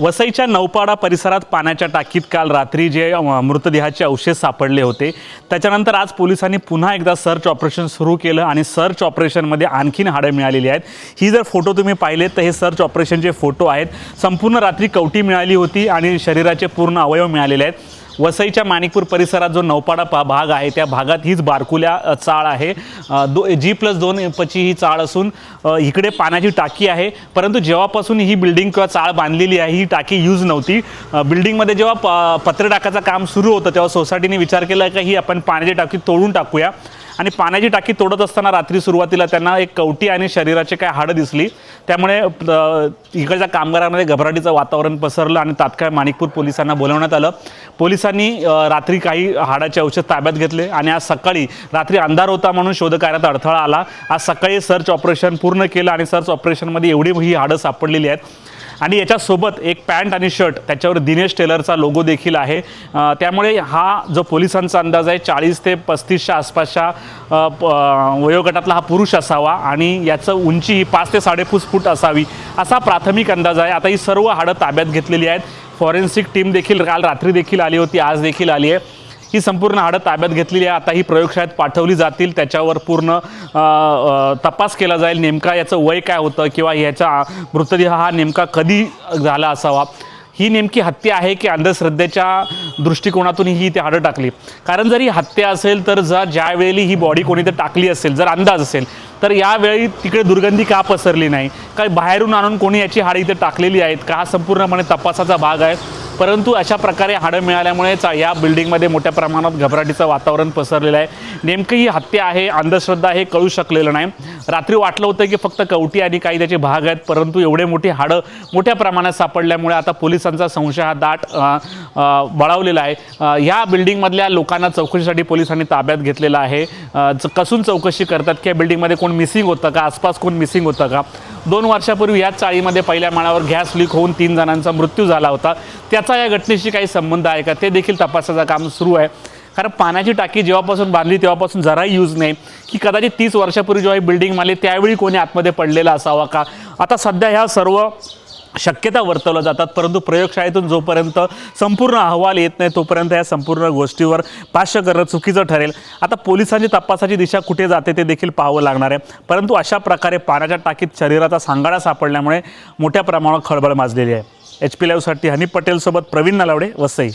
वसईच्या नौपाडा परिसरात पाण्याच्या टाकीत काल रात्री जे मृतदेहाचे अवशेष सापडले होते. त्याच्यानंतर आज पोलिसांनी पुन्हा एकदा सर्च ऑपरेशन सुरू केलं आणि सर्च ऑपरेशनमध्ये आणखीन हाडं मिळालेली आहेत. ही जर फोटो तुम्ही पाहिलेत तर हे सर्च ऑपरेशनचे फोटो आहेत. संपूर्ण रात्री कवटी मिळाली होती आणि शरीराचे पूर्ण अवयव मिळालेले आहेत. वसईच्या माणिकपूर परिसरात जो नौपाडा पा भाग आहे त्या भागात हीच बारकुल्या चाळ आहे. दो जी प्लस दोन पची ही चाळ असून इकडे पाण्याची टाकी आहे. परंतु जेव्हापासून ही बिल्डिंग किंवा चाळ बांधलेली आहे ही टाकी यूज नव्हती. बिल्डिंगमध्ये जेव्हा प पत्रे टाकायचं काम सुरू होतं तेव्हा सोसायटीने विचार केला की ही आपण पाण्याची टाकी तोडून टाकूया. आणि पाण्याची टाकी तोडत असताना रात्री सुरुवातीला त्यांना एक कवटी आणि शरीराचे काय हाडं दिसली. त्यामुळे इकडच्या कामगारांमध्ये घबराटीचं वातावरण पसरलं आणि तात्काळ माणिकपूर पोलिसांना बोलवण्यात आलं. पोलिसांनी रात्री काही हाडाचे औषध ताब्यात घेतले आणि आज सकाळी रात्री अंधार होता म्हणून शोधकार्यात अडथळा आला. आज सकाळी सर्च ऑपरेशन पूर्ण केलं आणि सर्च ऑपरेशनमध्ये एवढी ही हाडं सापडलेली आहेत. आणि याच्यासोबत एक पॅन्ट आणि शर्ट त्याच्यावर दिनेश टेलरचा लोगो देखील आहे. त्यामुळे हा जो पोलिसांचा अंदाज आहे चाळीस ते पस्तीसच्या आसपासच्या प- वयोगटातला हा पुरुष असावा आणि याचं उंची ही पाच ते साडेपाच फूट असावी असा प्राथमिक अंदाज आहे. आता ही सर्व हाडं ताब्यात घेतलेली आहेत. फॉरेन्सिक टीम देखील काल रात्री देखील आली होती आज देखील आली आहे. ही संपूर्ण हाडं ताब्यात घेतलेली आहे. आता ही प्रयोगशाळेत पाठवली जातील. त्याच्यावर पूर्ण तपास केला जाईल. नेमका याचं वय काय होतं किंवा ह्याचा मृतदेह हा नेमका कधी झाला असावा? ही नेमकी हत्या आहे की अंधश्रद्धेच्या दृष्टिकोनातून ही ती हाडं टाकली? कारण जर ही हत्या असेल तर जर ज्यावेळी ही बॉडी कोणी तर टाकली असेल जर अंदाज असेल तर यावेळी तिकडे दुर्गंधी का पसरली नाही? काय बाहेरून आणून कोणी याची हाडं इथे टाकलेली आहेत? का हा संपूर्णपणे तपासाचा भाग आहे? परंतु अशा प्रकारे हाडं मिळाल्यामुळे या बिल्डिंगमध्ये मोठ्या प्रमाणात घबराटीचं वातावरण पसरलेलं आहे. नेमकं ही हत्या आहे अंधश्रद्धा हे कळू शकलेलं नाही. रात्री वाटलं होतं की फक्त कवटी आणि काही त्याचे भाग आहेत परंतु एवढे मोठी हाडं मोठ्या प्रमाणात सापडल्यामुळे आता पोलिसांचा संशय हा दाट बळावलेला आहे. ह्या या बिल्डिंगमधल्या लोकांना चौकशीसाठी पोलिसांनी ताब्यात घेतलेलं आहे. च- कसून चौकशी करतात? की या बिल्डिंगमध्ये कोण मिसिंग होतं का? आसपास कोण मिसिंग होतं का? दोन वर्षापूर्वी याच चाळीमध्ये पहिल्या माळावर गॅस लीक होऊन तीन जणांचा मृत्यू झाला होता. त्याचा या घटनेशी काही संबंध आहे का? ते देखील तपासाचं काम सुरू आहे. कारण पाण्याची टाकी जेव्हापासून बांधली तेव्हापासून जराही यूज नाही. की कदाचित तीस वर्षापूर्वी जेव्हा ही बिल्डिंग मारली त्यावेळी कोणी आतमध्ये पडलेला असावा का? आता सध्या ह्या सर्व शक्यता वर्तवल्या जातात परंतु प्रयोगशाळेतून जोपर्यंत संपूर्ण अहवाल येत नाही तोपर्यंत या संपूर्ण गोष्टीवर भाष्य करणं चुकीचं ठरेल. आता पोलिसांची तपासाची दिशा कुठे जाते ते देखील पाहावं लागणार आहे. परंतु अशा प्रकारे पाण्याच्या टाकीत शरीराचा सांगाडा सापडल्यामुळे मोठ्या प्रमाणावर खळबळ माजलेली आहे. एच पी लाईव्हसाठी हनी पटेलसोबत प्रवीण नलावडे वसई.